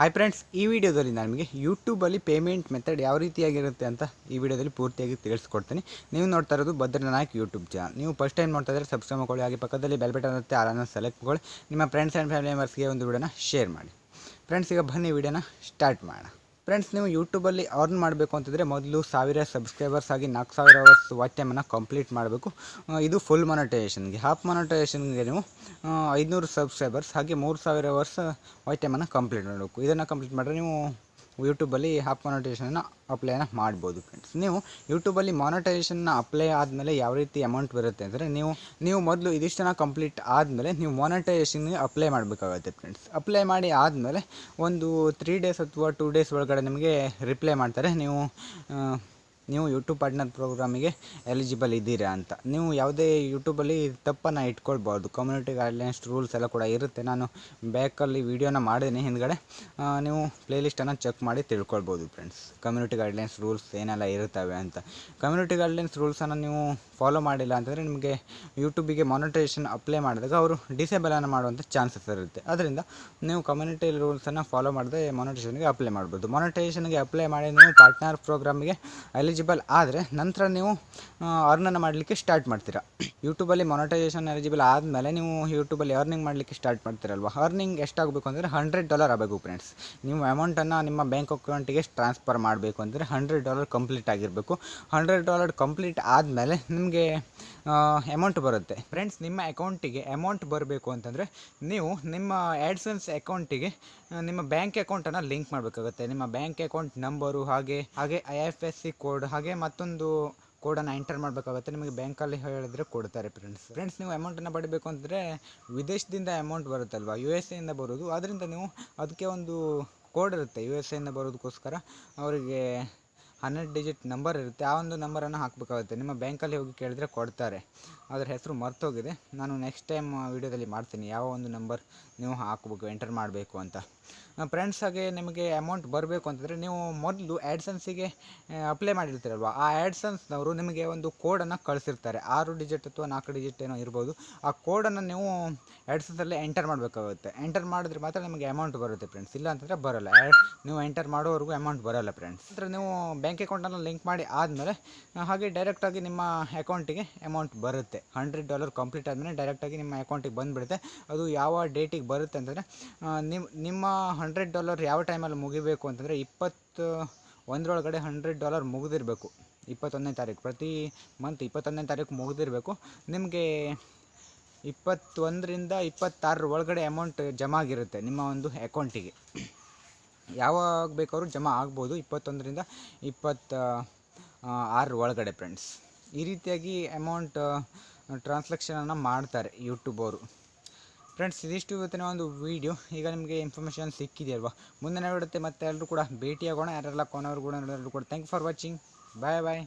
Hi friends ಈ ವಿಡಿಯೋದಲ್ಲಿ ನಾನು ನಿಮಗೆ ಯೂಟ್ಯೂಬಲ್ಲಿ ಪೇಮೆಂಟ್ ಮೆಥಡ್ ಯಾವ ರೀತಿಯಾಗಿರುತ್ತೆ ಅಂತ ಈ ವಿಡಿಯೋದಲ್ಲಿ ಪೂರ್ತಿಯಾಗಿ ತಿಳಿಸ್ಕೊಡ್ತೀನಿ. ನೀವು ನೋಡ್ತಾ ಇರೋದು ಭದ್ರನಾಯಕ್ ಯೂಟ್ಯೂಬ್ ಚಾನಲ್ ನೀವು ಫಸ್ಟ್ ಟೈಮ್ ನೋಡ್ತಾ ಇದ್ದರೆ ಸಬ್ಸ್ಕ್ರೈಬ್ ಮಾಡ್ಕೊಳ್ಳಿ. ಹಾಗೆ ಪಕ್ಕದಲ್ಲಿ ಬೆಲ್ ಬಟನ್ ಇರುತ್ತೆ ಆರನ್ನು ಸೆಲೆಕ್ಟ್ ಮಾಡ್ಕೊಳ್ಳಿ. ನಿಮ್ಮ ಫ್ರೆಂಡ್ಸ್ ಆ್ಯಂಡ್ ಫ್ಯಾಮಿಲಿ ಮೆಂಬರ್ಸ್ಗೆ ಒಂದು ವಿಡಿಯೋನ ಶೇರ್ ಮಾಡಿ. ಫ್ರೆಂಡ್ಸ್ ಈಗ ಬನ್ನಿ ವಿಡಿಯೋನ ಸ್ಟಾರ್ಟ್ ಮಾಡೋಣ. ಫ್ರೆಂಡ್ಸ್ ನೀವು ಯೂಟ್ಯೂಬಲ್ಲಿ ಅರ್ನ್ ಮಾಡಬೇಕು ಅಂತಿದ್ರೆ ಮೊದಲು ಸಾವಿರ ಸಬ್ಸ್ಕ್ರೈಬರ್ಸ್ ಆಗಿ ನಾಲ್ಕು ಸಾವಿರ ಅವರ್ಸ್ ವಾಚ್ ಟೈಮನ್ನು ಕಂಪ್ಲೀಟ್ ಮಾಡಬೇಕು. ಇದು ಫುಲ್ ಮೊನಟೈಸೇಷನ್ಗೆ ಹಾಫ್ ಮೊನಟೈಸೇಷನ್ಗೆ ನೀವು ಐದುನೂರು ಸಬ್ಸ್ಕ್ರೈಬರ್ಸ್ ಹಾಗೆ ಮೂರು ಸಾವಿರ ಅವರ್ಸ್ ವಾಚ್ ಟೈಮನ್ನು ಕಂಪ್ಲೀಟ್ ಮಾಡಬೇಕು. ಇದನ್ನು ಕಂಪ್ಲೀಟ್ ಮಾಡಿದ್ರೆ ನೀವು ಯೂಟ್ಯೂಬಲ್ಲಿ ಆ್ಯಪ್ ಮೊನಟೈಸೇಷನ್ನ ಅಪ್ಲೈನ ಮಾಡ್ಬೋದು ಫ್ರೆಂಡ್ಸ್ ನೀವು ಯೂಟ್ಯೂಬಲ್ಲಿ ಮಾನಿಟೈಸೇಷನ್ನ ಅಪ್ಲೈ ಆದಮೇಲೆ ಯಾವ ರೀತಿ ಅಮೌಂಟ್ ಬರುತ್ತೆ ಅಂದರೆ ನೀವು ನೀವು ಮೊದಲು ಇದಿಷ್ಟನ್ನ ಕಂಪ್ಲೀಟ್ ಆದಮೇಲೆ ನೀವು ಮಾನಿಟೈಸೇಷನ್ಗೆ ಅಪ್ಲೈ ಮಾಡಬೇಕಾಗುತ್ತೆ ಫ್ರೆಂಡ್ಸ್ ಅಪ್ಲೈ ಮಾಡಿ ಆದಮೇಲೆ ಒಂದು ತ್ರೀ ಡೇಸ್ ಅಥವಾ ಟೂ ಡೇಸ್ ಒಳಗಡೆ ನಿಮಗೆ ರಿಪ್ಲೈ ಮಾಡ್ತಾರೆ. ನೀವು ನೀವು ಯೂಟ್ಯೂಬ್ ಪಾರ್ಟ್ನರ್ ಪ್ರೋಗ್ರಾಮಿಗೆ ಎಲಿಜಿಬಲ್ ಇದ್ದೀರಾ ಅಂತ. ನೀವು ಯಾವುದೇ ಯೂಟ್ಯೂಬಲ್ಲಿ ತಪ್ಪನ್ನು ಇಟ್ಕೊಳ್ಬೋದು ಕಮ್ಯುನಿಟಿ ಗೈಡ್ಲೈನ್ಸ್ ರೂಲ್ಸ್ ಎಲ್ಲ ಕೂಡ ಇರುತ್ತೆ. ನಾನು ಬ್ಯಾಕಲ್ಲಿ ವೀಡಿಯೋನ ಮಾಡಿದ್ದೀನಿ. ಹಿಂದ್ಗಡೆ ನೀವು ಪ್ಲೇಲಿಸ್ಟನ್ನು ಚೆಕ್ ಮಾಡಿ ತಿಳ್ಕೊಳ್ಬೋದು ಫ್ರೆಂಡ್ಸ್ ಕಮ್ಯುನಿಟಿ ಗೈಡ್ಲೈನ್ಸ್ ರೂಲ್ಸ್ ಏನೆಲ್ಲ ಇರುತ್ತವೆ ಅಂತ. ಕಮ್ಯುನಿಟಿ ಗೈಡ್ಲೈನ್ಸ್ ರೂಲ್ಸನ್ನು ನೀವು ಫಾಲೋ ಮಾಡಿಲ್ಲ ಅಂತಂದರೆ ನಿಮಗೆ ಯೂಟ್ಯೂಬಿಗೆ ಮಾನಿಟೈಸೇಷನ್ ಅಪ್ಲೈ ಮಾಡಿದಾಗ ಅವರು ಡಿಸೇಬಲನ್ನು ಮಾಡುವಂಥ ಚಾನ್ಸಸ್ ಇರುತ್ತೆ. ಅದರಿಂದ ನೀವು ಕಮ್ಯುನಿಟಿ ರೂಲ್ಸನ್ನು ಫಾಲೋ ಮಾಡದೆ ಮಾನಿಟೈಸೇಷನ್ಗೆ ಅಪ್ಲೈ ಮಾಡ್ಬೋದು. ಮಾನಿಟೈಸೇಷನ್ಗೆ ಅಪ್ಲೈ ಮಾಡಿ ನೀವು ಪಾರ್ಟ್ನರ್ ಪ್ರೋಗ್ರಾಮಿಗೆ ಎಲಿಜಿಬಲ್ ಆದರೆ ನಂತರ ನೀವು ಅರ್ನನ್ನು ಮಾಡಲಿಕ್ಕೆ ಸ್ಟಾರ್ಟ್ ಮಾಡ್ತೀರಾ. ಯೂಟ್ಯೂಬಲ್ಲಿ ಮೊನಟೈಸೇಷನ್ ಎಲಿಜಿಬಲ್ ಆದಮೇಲೆ ನೀವು ಯೂಟ್ಯೂಬಲ್ಲಿ ಅರ್ನಿಂಗ್ ಮಾಡಲಿಕ್ಕೆ ಸ್ಟಾರ್ಟ್ ಮಾಡ್ತೀರಲ್ವ? ಅರ್ನಿಂಗ್ ಎಷ್ಟಾಗಬೇಕು ಅಂದರೆ ಹಂಡ್ರೆಡ್ ಡಾಲರ್ ಆಗಬೇಕು ಫ್ರೆಂಡ್ಸ್ ನೀವು ಅಮೌಂಟನ್ನು ನಿಮ್ಮ ಬ್ಯಾಂಕ್ ಅಕೌಂಟಿಗೆ ಟ್ರಾನ್ಸ್ಫರ್ ಮಾಡಬೇಕು ಅಂದರೆ ಹಂಡ್ರೆಡ್ ಡಾಲರ್ ಕಂಪ್ಲೀಟ್ ಆಗಿರಬೇಕು. ಹಂಡ್ರೆಡ್ ಡಾಲರ್ ಕಂಪ್ಲೀಟ್ ಆದಮೇಲೆ ನಿಮಗೆ ಅಮೌಂಟ್ ಬರುತ್ತೆ. ಫ್ರೆಂಡ್ಸ್ ನಿಮ್ಮ ಅಕೌಂಟಿಗೆ ಅಮೌಂಟ್ ಬರಬೇಕು ಅಂತಂದರೆ ನೀವು ನಿಮ್ಮ ಆ್ಯಡ್ಸನ್ಸ್ ಅಕೌಂಟಿಗೆ ನಿಮ್ಮ ಬ್ಯಾಂಕ್ ಅಕೌಂಟನ್ನು ಲಿಂಕ್ ಮಾಡಬೇಕಾಗುತ್ತೆ. ನಿಮ್ಮ ಬ್ಯಾಂಕ್ ಅಕೌಂಟ್ ನಂಬರು ಹಾಗೆ ಹಾಗೆ I F S C code ಹಾಗೆ ಮತ್ತೊಂದು ಕೋಡನ್ನು ಎಂಟರ್ ಮಾಡಬೇಕಾಗುತ್ತೆ. ನಿಮಗೆ ಬ್ಯಾಂಕಲ್ಲಿ ಹೇಳಿದ್ರೆ ಕೊಡ್ತಾರೆ ಫ್ರೆಂಡ್ಸ್ ಫ್ರೆಂಡ್ಸ್ ನೀವು ಅಮೌಂಟನ್ನು ಪಡಿಬೇಕು ಅಂದರೆ ವಿದೇಶದಿಂದ ಅಮೌಂಟ್ ಬರುತ್ತಲ್ವ? ಯು ಎಸ್ ಎಯಿಂದ ಬರೋದು ಅದರಿಂದ ನೀವು ಅದಕ್ಕೆ ಒಂದು ಕೋಡ್ ಇರುತ್ತೆ. ಯು ಎಸ್ ಎಯಿಂದ ಬರೋದಕ್ಕೋಸ್ಕರ ಅವರಿಗೆ ಹನ್ನೆರಡು ಡಿಜಿಟ್ ನಂಬರ್ ಇರುತ್ತೆ. ಆ ಒಂದು ನಂಬರನ್ನು ಹಾಕಬೇಕಾಗುತ್ತೆ. ನಿಮ್ಮ ಬ್ಯಾಂಕಲ್ಲಿ ಹೋಗಿ ಕೇಳಿದರೆ ಕೊಡ್ತಾರೆ. ಅದರ ಹೆಸರು ಮರ್ತೋಗಿದೆ. ನಾನು ನೆಕ್ಸ್ಟ್ ಟೈಮ್ ವೀಡಿಯೋದಲ್ಲಿ ಮಾಡ್ತೀನಿ. ಯಾವ ಒಂದು ನಂಬರ್ ನೀವು ಹಾಕಬೇಕು ಎಂಟರ್ ಮಾಡಬೇಕು ಅಂತ. ಫ್ರೆಂಡ್ಸ್ ಹಾಗೆ ನಿಮಗೆ ಅಮೌಂಟ್ ಬರಬೇಕು ಅಂತಂದರೆ ನೀವು ಮೊದಲು ಆ್ಯಡ್ಸನ್ಸಿಗೆ ಅಪ್ಲೈ ಮಾಡಿರ್ತೀರಲ್ವ? ಆ ಆ್ಯಡ್ಸನ್ಸ್ನವರು ನಿಮಗೆ ಒಂದು ಕೋಡನ್ನು ಕಳಿಸಿರ್ತಾರೆ. ಆರು ಡಿಜಿಟ್ ಅಥವಾ ನಾಲ್ಕು ಡಿಜಿಟ್ ಏನೋ ಇರ್ಬೋದು. ಆ ಕೋಡನ್ನು ನೀವು ಆ್ಯಡ್ಸನ್ಸಲ್ಲೇ ಎಂಟರ್ ಮಾಡಬೇಕಾಗುತ್ತೆ. ಎಂಟರ್ ಮಾಡಿದ್ರೆ ಮಾತ್ರ ನಿಮಗೆ ಅಮೌಂಟ್ ಬರುತ್ತೆ ಫ್ರೆಂಡ್ಸ್ ಇಲ್ಲ ಅಂತಂದರೆ ಬರೋಲ್ಲ ನೀವು ಎಂಟರ್ ಮಾಡೋವರೆಗೂ ಅಮೌಂಟ್ ಬರೋಲ್ಲ ಫ್ರೆಂಡ್ಸ್ ಅಂದರೆ ನೀವು ಬ್ಯಾಂಕ್ ಅಕೌಂಟನ್ನು ಲಿಂಕ್ ಮಾಡಿ ಆದಮೇಲೆ ಹಾಗೆ ಡೈರೆಕ್ಟಾಗಿ ನಿಮ್ಮ ಅಕೌಂಟಿಗೆ ಅಮೌಂಟ್ ಬರುತ್ತೆ. ಹಂಡ್ರೆಡ್ ಡಾಲರ್ ಕಂಪ್ಲೀಟ್ ಆದಮೇಲೆ ಡೈರೆಕ್ಟಾಗಿ ನಿಮ್ಮ ಅಕೌಂಟಿಗೆ ಬಂದುಬಿಡುತ್ತೆ. ಅದು ಯಾವ ಡೇಟಿಗೆ ಬರುತ್ತೆ ಅಂತಂದರೆ ನಿಮ್ಮ ನಿಮ್ಮ ಹಂಡ್ರೆಡ್ ಡಾಲರ್ ಯಾವ ಟೈಮಲ್ಲಿ ಮುಗಿಬೇಕು ಅಂತಂದರೆ ಇಪ್ಪತ್ತು, ಒಂದರೊಳಗಡೆ ಹಂಡ್ರೆಡ್ ಡಾಲರ್ ಮುಗಿದಿರಬೇಕು. ಇಪ್ಪತ್ತೊಂದನೇ ತಾರೀಕು. ಪ್ರತಿ ಮಂತ್ ಇಪ್ಪತ್ತೊಂದನೇ ತಾರೀಕು ಮುಗಿದಿರಬೇಕು. ನಿಮಗೆ ಇಪ್ಪತ್ತೊಂದರಿಂದ ಇಪ್ಪತ್ತಾರರ ಒಳಗಡೆ ಅಮೌಂಟ್ ಜಮಾ ಆಗಿರುತ್ತೆ ನಿಮ್ಮ ಒಂದು ಅಕೌಂಟಿಗೆ ಯಾವಾಗ ಬೇಕಾದ್ರೂ ಜಮಾ ಆಗ್ಬೋದು. ಇಪ್ಪತ್ತೊಂದರಿಂದ ಇಪ್ಪತ್ತ ಆರರ ಒಳಗಡೆ ಫ್ರೆಂಡ್ಸ್ ಈ ರೀತಿಯಾಗಿ ಅಮೌಂಟ್ ಟ್ರಾನ್ಸಾಕ್ಷನನ್ನು ಮಾಡ್ತಾರೆ ಯೂಟ್ಯೂಬ್ ಅವರು. ಫ್ರೆಂಡ್ಸ್ ಇದಿಷ್ಟು ಇವತ್ತಿನ ಒಂದು ವೀಡಿಯೋ ಈಗ ನಿಮಗೆ ಇನ್ಫಾರ್ಮೇಷನ್ ಸಿಕ್ಕಿದೆಯಲ್ವಾ ಮುಂದೆ ನೋಡುತ್ತೆ ಮತ್ತೆ ಎಲ್ಲರೂ ಕೂಡ ಭೇಟಿಯಾಗೋಣ. ಯಾರೆಲ್ಲ ಕೊನೆಯವರು ಕೂಡ ಎಲ್ಲರೂ ಕೂಡ thank for watching bye bye